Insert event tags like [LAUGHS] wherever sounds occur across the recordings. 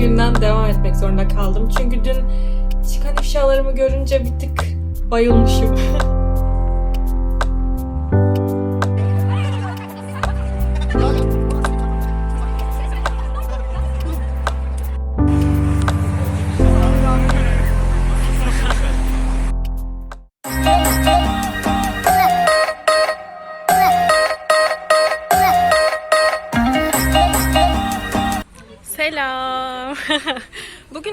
günden devam etmek zorunda kaldım. Çünkü dün çıkan ifşalarımı görünce bir tık bayılmışım. [LAUGHS]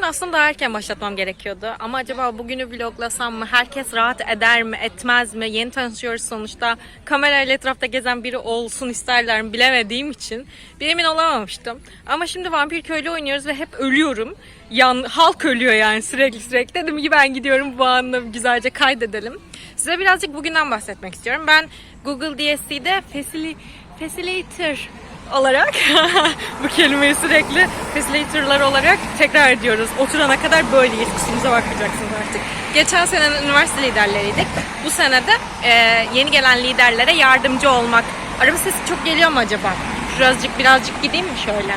Aslında erken başlatmam gerekiyordu. Ama acaba bugünü vloglasam mı? Herkes rahat eder mi, etmez mi? Yeni tanışıyoruz sonuçta. Kamerayla etrafta gezen biri olsun isterler mi bilemediğim için bir emin olamamıştım. Ama şimdi vampir köylü oynuyoruz ve hep ölüyorum. Yan, halk ölüyor yani sürekli sürekli. Dedim ki ben gidiyorum bu anı güzelce kaydedelim. Size birazcık bugünden bahsetmek istiyorum. Ben Google DSC'de facili- Facilitator olarak [LAUGHS] bu kelimeyi sürekli facilitatorlar olarak tekrar ediyoruz. Oturana kadar böyleyiz. Kusurumuza bakmayacaksınız artık. Geçen senenin üniversite liderleriydik. Bu senede e, yeni gelen liderlere yardımcı olmak. Araba sesi çok geliyor mu acaba? Birazcık birazcık gideyim mi şöyle?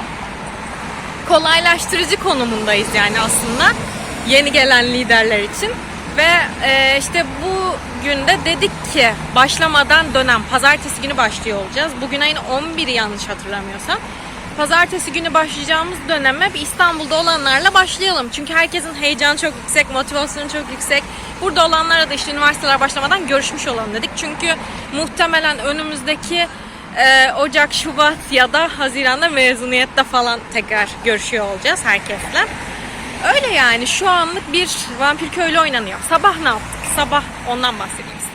kolaylaştırıcı konumundayız yani aslında yeni gelen liderler için. Ve e, işte bu günde dedik ki başlamadan dönem pazartesi günü başlıyor olacağız. Bugün ayın 11'i yanlış hatırlamıyorsam. Pazartesi günü başlayacağımız döneme bir İstanbul'da olanlarla başlayalım. Çünkü herkesin heyecanı çok yüksek, motivasyonu çok yüksek. Burada olanlarla da işte üniversiteler başlamadan görüşmüş olalım dedik. Çünkü muhtemelen önümüzdeki ee, Ocak, Şubat ya da Haziran'da mezuniyette falan tekrar görüşüyor olacağız herkesle. Öyle yani şu anlık bir vampir köylü oynanıyor. Sabah ne yaptık? Sabah ondan bahsedeyim size.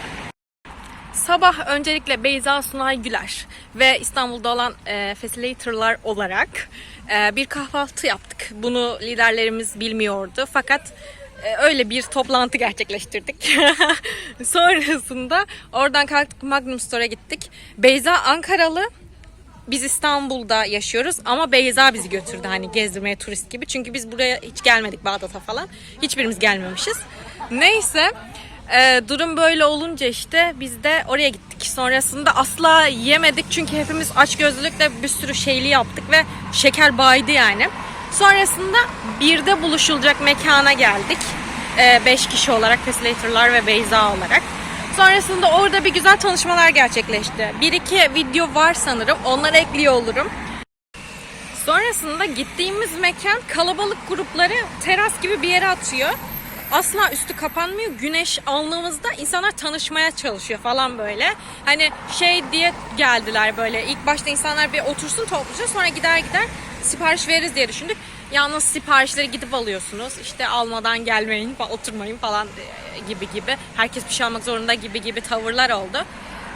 Sabah öncelikle Beyza Sunay Güler ve İstanbul'da olan e, facilitatorlar olarak e, bir kahvaltı yaptık. Bunu liderlerimiz bilmiyordu fakat e, öyle bir toplantı gerçekleştirdik. [LAUGHS] Sonrasında oradan kalktık Magnum Store'a gittik. Beyza Ankaralı biz İstanbul'da yaşıyoruz ama Beyza bizi götürdü hani gezdirmeye turist gibi. Çünkü biz buraya hiç gelmedik Bağdat'a falan. Hiçbirimiz gelmemişiz. Neyse e, durum böyle olunca işte biz de oraya gittik. Sonrasında asla yemedik çünkü hepimiz açgözlülükle bir sürü şeyli yaptık ve şeker baydı yani. Sonrasında birde buluşulacak mekana geldik. 5 kişi olarak facilitatorlar ve Beyza olarak. Sonrasında orada bir güzel tanışmalar gerçekleşti. Bir iki video var sanırım. Onları ekliyor olurum. Sonrasında gittiğimiz mekan kalabalık grupları teras gibi bir yere atıyor. Asla üstü kapanmıyor. Güneş alnımızda insanlar tanışmaya çalışıyor falan böyle. Hani şey diye geldiler böyle. İlk başta insanlar bir otursun topluca sonra gider gider sipariş veririz diye düşündük. Yalnız siparişleri gidip alıyorsunuz. İşte almadan gelmeyin, oturmayın falan gibi gibi. Herkes bir şey almak zorunda gibi gibi tavırlar oldu.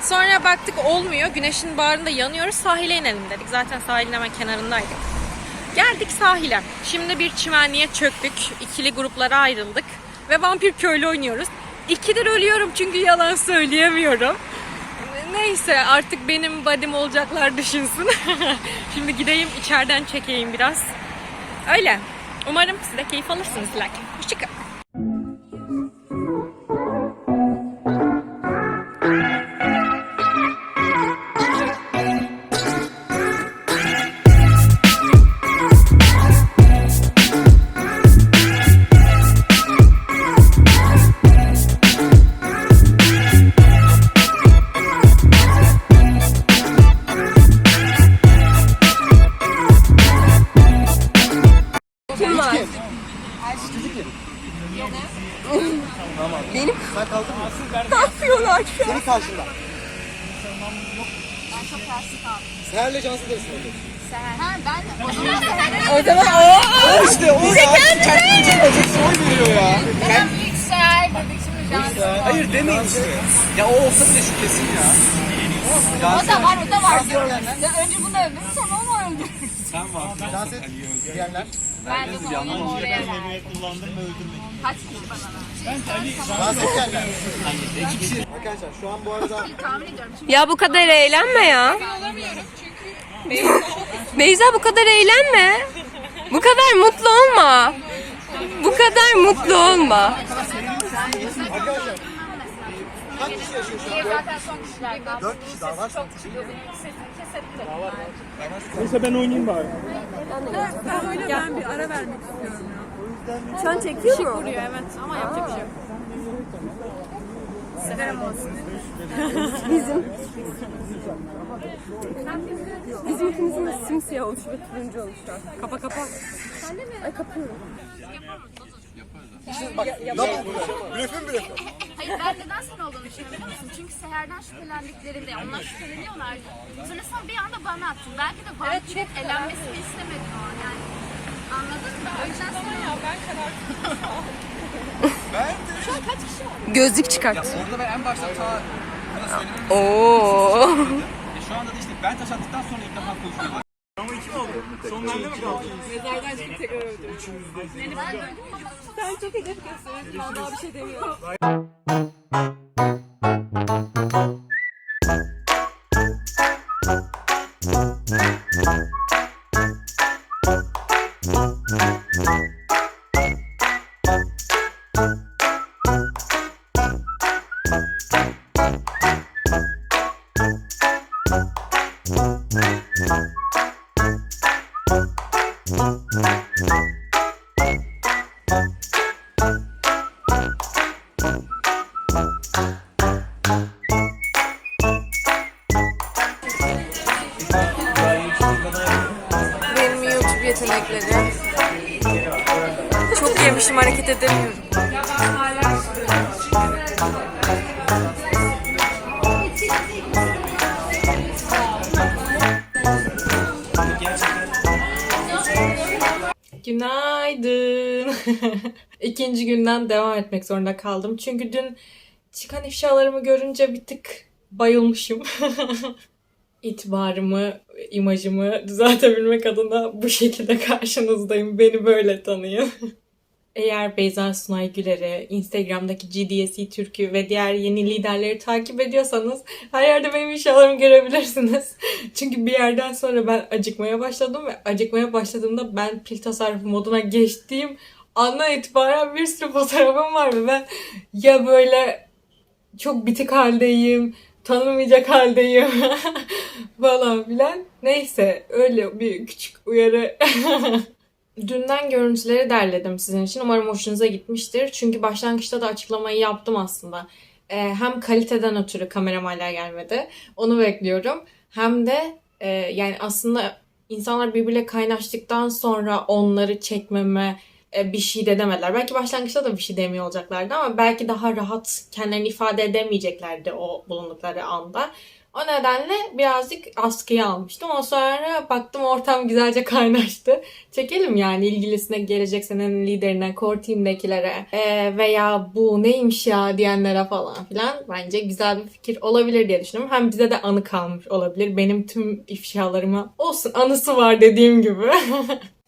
Sonra baktık olmuyor. Güneşin bağrında yanıyoruz. Sahile inelim dedik. Zaten sahilin hemen kenarındaydık. Geldik sahile. Şimdi bir çimenliğe çöktük. İkili gruplara ayrıldık. Ve vampir köylü oynuyoruz. İkidir ölüyorum çünkü yalan söyleyemiyorum. Neyse artık benim badim olacaklar düşünsün. [LAUGHS] Şimdi gideyim içeriden çekeyim biraz. Öyle. Umarım siz de keyif alırsınız lakin. Hoşçakalın. Yapıyorlar şu an? Senin karşında. Seher'le Cansu da ısınıyor. O zaman o. O işte o ya. Kendini çekeceksin oy veriyor ya. Ben ilk seher dedik şimdi Cansu. Hayır demeyin işte. Ya o olsa bile şu kesin ya. O da var o da var diyorum. Ya önce bunu öldürür sonra onu öldürür. Dans et diyenler. Ben de onu oraya verdim. Kaç kişi bana? Dans et diyenler. Arkadaşlar şu an bu arada Tahmin ediyorum. Şimdi Ya bu kadar eğlenme ya. Beyza bu kadar eğlenme. Bu kadar mutlu olma. Bu kadar mutlu olma. kaç kişi yaşıyor şu an? Dört kişi daha var. Çok kişi bahsettim. Neyse ben oynayayım bari. Şu an çekiyor mu? Vuruyor evet ama yapacak bir şey yok. Bizim ikimizin de simsiyah oluşu ve turuncu oluşu. Kapa kapa. Ay kapıyorum. Blöfün blöfün. Ben neden sen olduğunu düşünüyorum biliyor musun? Çünkü Seher'den şüphelendiklerinde onlar şüpheleniyorlar. Sonra sen bir anda bana attın. Belki de vampirin elenmesini istemedin o an yani. Anladın mı? O yüzden sen ya ben [LAUGHS] Gözlük çıkart. Orada ben en başta ta bana söylemem Oo. E şu anda da işte ben taş attıktan sonra ilk defa konuşuyorum. Ama iki mi oldu? Son bende mi kaldı? Benim YouTube yetenekleri. Çok yemişim hareket edemiyorum. Günaydın. [LAUGHS] İkinci günden devam etmek zorunda kaldım. Çünkü dün çıkan ifşalarımı görünce bir tık bayılmışım. [LAUGHS] İtibarımı, imajımı düzeltebilmek adına bu şekilde karşınızdayım. Beni böyle tanıyın. [LAUGHS] Eğer Beyza Sunay Güler'i, Instagram'daki GDSE Türk'ü ve diğer yeni liderleri takip ediyorsanız her yerde benim inşalarımı görebilirsiniz. [LAUGHS] Çünkü bir yerden sonra ben acıkmaya başladım ve acıkmaya başladığımda ben pil tasarrufu moduna geçtiğim andan itibaren bir sürü fotoğrafım var ve ben ya böyle çok bitik haldeyim, tanınmayacak haldeyim [LAUGHS] falan filan. Neyse öyle bir küçük uyarı. [LAUGHS] Dünden görüntüleri derledim sizin için. Umarım hoşunuza gitmiştir. Çünkü başlangıçta da açıklamayı yaptım aslında. Ee, hem kaliteden ötürü kameram hala gelmedi. Onu bekliyorum. Hem de e, yani aslında insanlar birbirle kaynaştıktan sonra onları çekmeme bir şey de demediler. Belki başlangıçta da bir şey demiyor olacaklardı ama belki daha rahat kendilerini ifade edemeyeceklerdi o bulundukları anda. O nedenle birazcık askıya almıştım. O sonra baktım ortam güzelce kaynaştı. Çekelim yani ilgilisine gelecek senenin liderine, core team'dekilere e, veya bu neymiş ya diyenlere falan filan bence güzel bir fikir olabilir diye düşünüyorum. Hem bize de anı kalmış olabilir. Benim tüm ifşalarıma olsun anısı var dediğim gibi. [LAUGHS]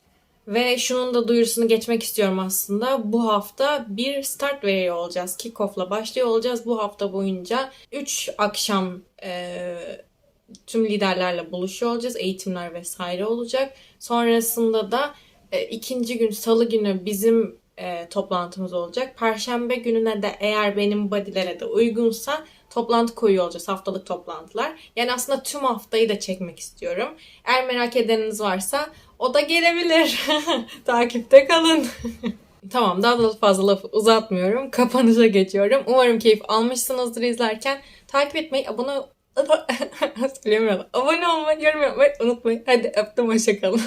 Ve şunun da duyurusunu geçmek istiyorum aslında. Bu hafta bir start veriyor olacağız. Kickoff'la başlıyor olacağız. Bu hafta boyunca 3 akşam e, tüm liderlerle buluşuyor olacağız. Eğitimler vesaire olacak. Sonrasında da e, ikinci gün salı günü bizim e, toplantımız olacak. Perşembe gününe de eğer benim bodylere de uygunsa toplantı koyuyor olacağız. Haftalık toplantılar. Yani aslında tüm haftayı da çekmek istiyorum. Eğer merak edeniniz varsa o da gelebilir. [LAUGHS] Takipte kalın. [LAUGHS] tamam daha da fazla lafı uzatmıyorum. Kapanışa geçiyorum. Umarım keyif almışsınızdır izlerken. Takip etmeyi, abone [LAUGHS] Söyleyemiyorum. Abone olmayı, yorum yapmayı unutmayın. Hadi öptüm, hoşçakalın.